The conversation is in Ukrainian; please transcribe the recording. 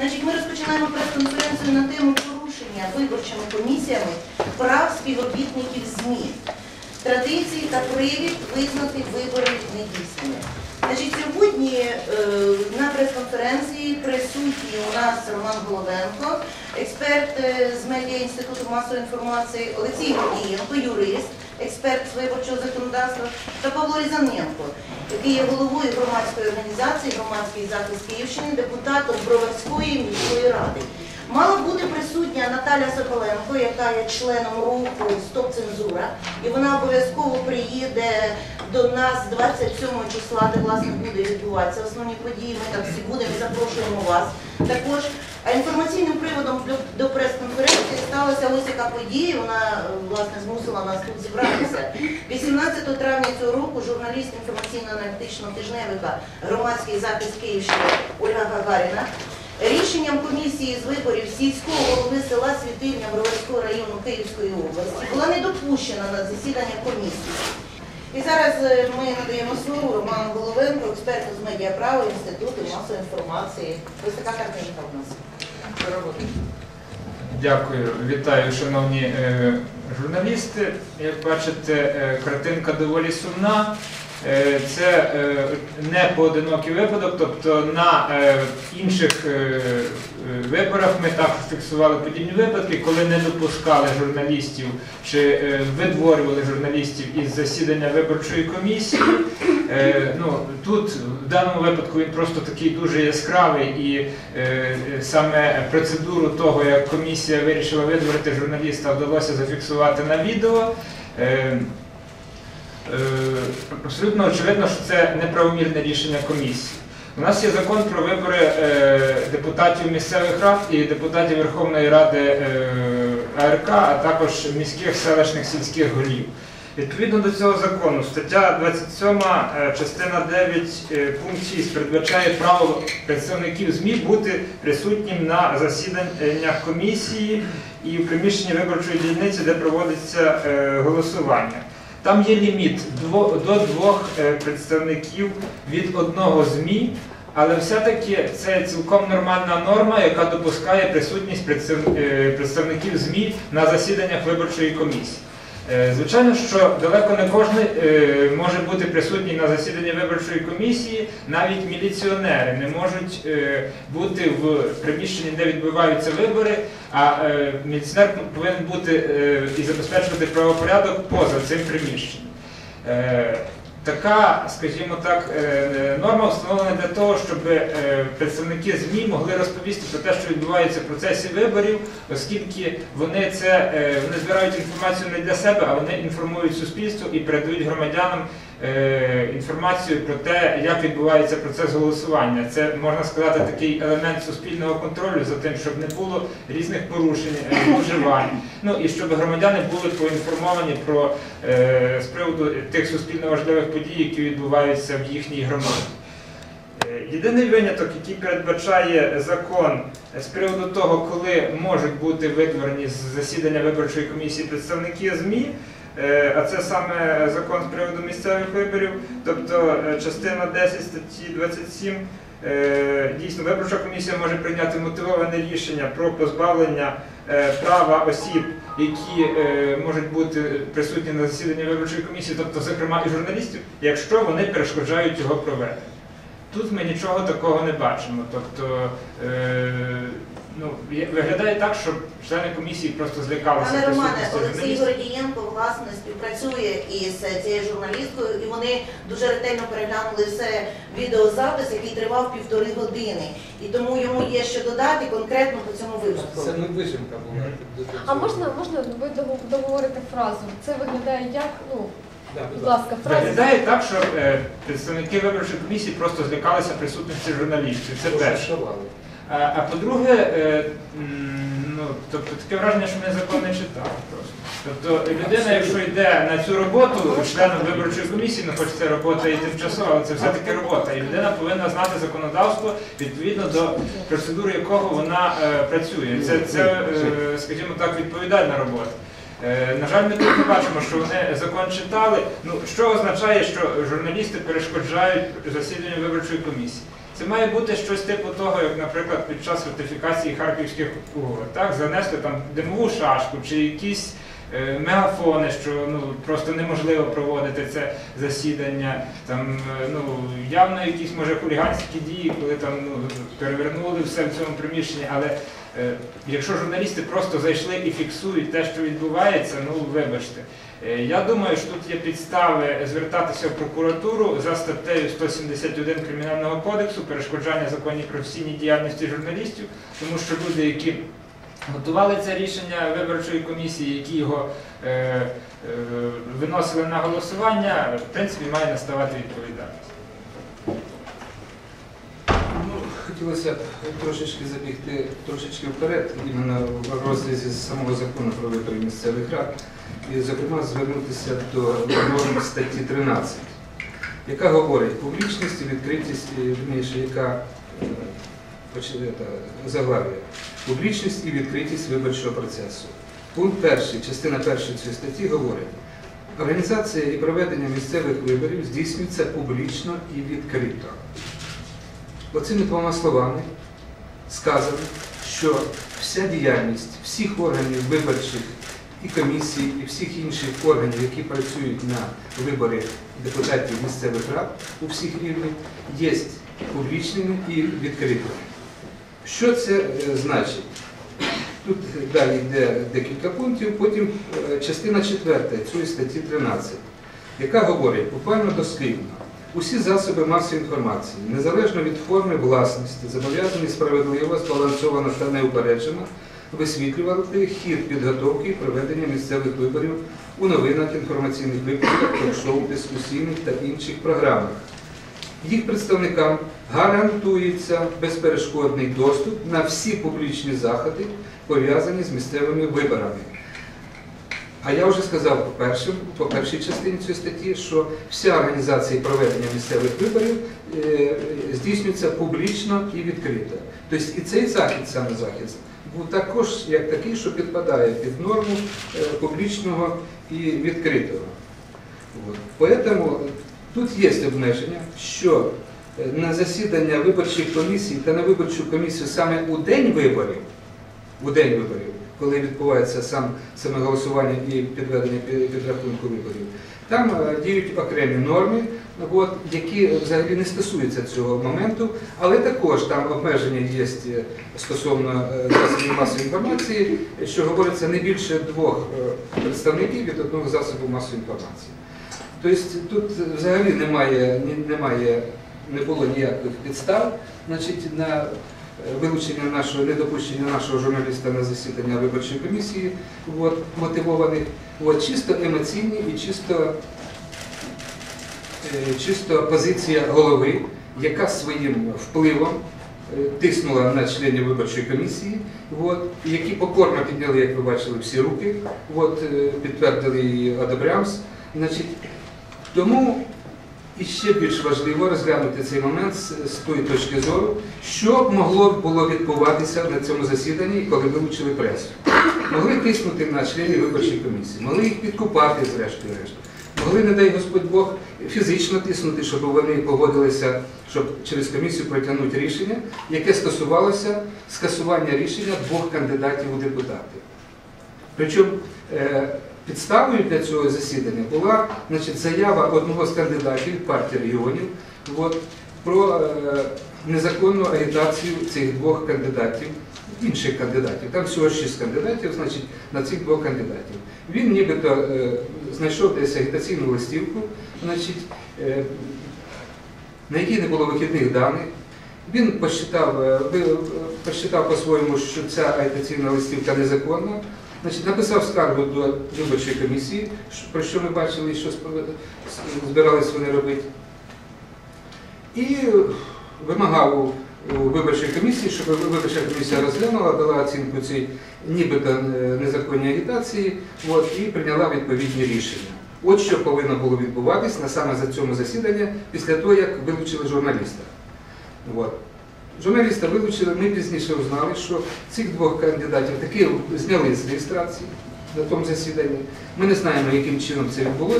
Значить, ми розпочинаємо прес-конференцію на тему порушення виборчими комісіями прав співробітників ЗМІ. Традиції та привід визнати вибори недійсними. Значить, сьогодні е, на прес-конференції присутній у нас Роман Головенко, експерт е, з медіа інституту масової інформації, Олексій Гордієнко, юрист, експерт з виборчого законодавства, та Павло Різаненко, який є головою громадської організації Громадський захист Київщини, депутатом Броварської міської ради. Мала бути присутня Наталя Соколенко, яка є членом руху Стоп цензура, і вона обов'язково приїде до нас 27 числа, де власне буде відбуватися основні події. Ми там всі будемо запрошуємо вас також. А інформаційним приводом до, прес-конференції сталася ось яка подія. Вона е, власне змусила нас тут зібратися. 18 травня цього року журналіст інформаційно-аналітичного тижневика громадський захист Київщини Ольга Гагаріна Рішенням комісії з виборів сільського голови села Світильня Броварського району Київської області була не допущена на засідання комісії. І зараз е, ми надаємо слово Роману Головенко, експерту з медіаправа Інституту масової інформації. Ось така картинка у нас. Дякую, вітаю, шановні е, журналісти. Як бачите, е, картинка доволі сумна. Е, це не поодинокий випадок, тобто на інших виборах ми також фіксували подібні випадки, коли не допускали журналістів чи видворювали журналістів із засідання виборчої комісії. Е, ну, тут в даному випадку він просто такий дуже яскравий і е, саме процедуру того, як комісія вирішила видворити журналіста, вдалося зафіксувати на відео. Е, Е, Абсолютно очевидно, що це неправомірне рішення комісії. У нас є закон про вибори е, депутатів місцевих рад і депутатів Верховної Ради е, АРК, а також міських селищних сільських голів. Відповідно до цього закону, стаття 27, е, частина 9, е, пункт 6 передбачає право представників ЗМІ бути присутнім на засіданнях комісії і в приміщенні виборчої дільниці, де проводиться е, голосування. Там є ліміт до двох представників від одного ЗМІ, але все-таки це цілком нормальна норма, яка допускає присутність представників ЗМІ на засіданнях виборчої комісії. Е, Звичайно, що далеко не кожен е, може бути присутній на засіданні виборчої комісії, навіть міліціонери не можуть е, бути в приміщенні, де відбуваються вибори, а міліціонер повинен бути і забезпечувати правопорядок поза цим приміщенням. Е, Така, скажімо так, е, норма встановлена для того, щоб е, представники ЗМІ могли розповісти про те, що відбувається в процесі виборів, оскільки вони це е, вони збирають інформацію не для себе, а вони інформують суспільство і передають громадянам е, інформацію про те, як відбувається процес голосування. Це можна сказати такий елемент суспільного контролю за тим, щоб не було різних порушень, е, зловживань. Ну і щоб громадяни були поінформовані про е, з приводу тих суспільно важливих подій, які відбуваються в їхній громаді. Е, Єдиний виняток, який передбачає закон з приводу того, коли можуть бути видворені з засідання виборчої комісії представники ЗМІ, е, а це саме закон з приводу місцевих виборів, тобто е, частина 10 статті 27. е, Дійсно, виборча комісія може прийняти мотивоване рішення про позбавлення е, права осіб, які е, можуть бути присутні на засіданні виборчої комісії, тобто, зокрема, і журналістів, якщо вони перешкоджають його проведення. Тут ми нічого такого не бачимо. Тобто, виглядає так, що члени комісії просто злякалися Пане Романе, Олексій. Гордієнко власне співпрацює із цією журналісткою, і вони дуже ретельно переглянули все відеозапис, який тривав півтори години. І тому йому є що додати конкретно по цьому випадку. Це не вижимка була. А можна, можна ви договорити фразу? Це виглядає як, ну, будь ласка. Виглядає так, що е, представники виборчої комісії просто злякалися присутності журналістів. Це перше. А, по-друге, е, ну, тобто таке враження, що вони закон не читали просто. Тобто людина, якщо йде на цю роботу членом виборчої комісії, ну хоч це робота і тимчасова, але це все-таки робота. І людина повинна знати законодавство відповідно до процедури якого вона е, працює. Це, це е, скажімо так, відповідальна робота. Е, На жаль, ми тут не бачимо, що вони закон читали. Ну що означає, що журналісти перешкоджають засіданню виборчої комісії? Це має бути щось типу того, як, наприклад, під час ратифікації харківських угод. Так, занесли там димову шашку чи якісь мегафони, що ну просто неможливо проводити це засідання. Там е, ну явно якісь може хуліганські дії, коли там ну перевернули все в цьому приміщенні, але. Е, Якщо журналісти просто зайшли і фіксують те, що відбувається, ну вибачте. Е, Я думаю, що тут є підстави звертатися в прокуратуру за статтею 171 Кримінального кодексу перешкоджання законній професійній діяльності журналістів, тому що люди, які готували це рішення виборчої комісії, які його е, е, виносили на голосування, в принципі, має наставати відповідальність. Ну, хотілося б трошечки забігти трошечки вперед, іменно в розрізі самого закону про вибори місцевих рад, і, зокрема, звернутися до норм статті 13, яка говорить публічність і відкритість, вірніше, яка е, та, заглавує публічність і відкритість виборчого процесу. Пункт перший, частина першої цієї статті говорить, організація і проведення місцевих виборів здійснюється публічно і відкрито. Оцими двома словами сказано, що вся діяльність всіх органів виборчих і комісій, і всіх інших органів, які працюють на вибори депутатів місцевих рад у всіх рівнях, є публічними і відкритими. Що це е, значить? Тут далі йде декілька пунктів, потім е, частина четверта цієї статті 13, яка говорить буквально дослівно. Усі засоби масової інформації, незалежно від форми власності, зобов'язані справедливо, збалансовано та неупереджено висвітлювати хід підготовки і проведення місцевих виборів у новинах, інформаційних випусках, ток-шоу, дискусійних та інших програмах. Їх представникам гарантується безперешкодний доступ на всі публічні заходи, пов'язані з місцевими виборами. А я вже сказав по, першим, по першій частині цієї статті, що вся організація проведення місцевих виборів е, здійснюється публічно і відкрито. Тобто і цей захід, саме захід, був також як такий, що підпадає під норму е, публічного і відкритого. Поэтому тут є обмеження, що е, на засідання виборчих комісій та на виборчу комісію саме у день виборів, у день виборів, коли відбувається сам, саме голосування і підведення підрахунку виборів, там е, діють окремі норми, от, які взагалі не стосуються цього моменту, але також там обмеження є е, стосовно засобів масової інформації, що говориться не більше двох представників від одного засобу масової інформації. Тобто тут взагалі немає, немає, не було ніяких підстав значить, на е, вилучення нашого, недопущення нашого журналіста на засідання виборчої комісії, от, мотивованих, от, чисто емоційні і чисто, е, чисто позиція голови, яка своїм впливом е, тиснула на членів виборчої комісії, от, які покорно підняли, як ви бачили, всі руки, от, підтвердили її одобрямс. Значить, тому і ще більш важливо розглянути цей момент з, з тої точки зору, що могло було відбуватися на цьому засіданні, коли вилучили пресу. Могли тиснути на членів виборчої комісії, могли їх підкупати, зрештою решт. Могли, не дай Господь Бог, фізично тиснути, щоб вони погодилися, щоб через комісію протягнути рішення, яке стосувалося скасування рішення двох кандидатів у депутати. Причому е, підставою для цього засідання була значить, заява одного з кандидатів партії регіонів от, про е, незаконну агітацію цих двох кандидатів, інших кандидатів. Там всього шість кандидатів, значить, на цих двох кандидатів. Він нібито е, знайшов десь агітаційну листівку, значить, е, на якій не було вихідних даних. Він посчитав, е, посчитав по-своєму, що ця агітаційна листівка незаконна. Значить, написав скаргу до виборчої комісії, про що ми бачили, що збирались вони робити. І вимагав у виборчої комісії, щоб виборча комісія розглянула, дала оцінку цій нібито е, незаконній агітації от, і прийняла відповідні рішення. От що повинно було відбуватись саме за цьому засіданні після того, як вилучили журналіста. От. Журналіста вилучили, ми пізніше узнали, що цих двох кандидатів таки зняли з реєстрації на тому засіданні. Ми не знаємо, яким чином це відбулося.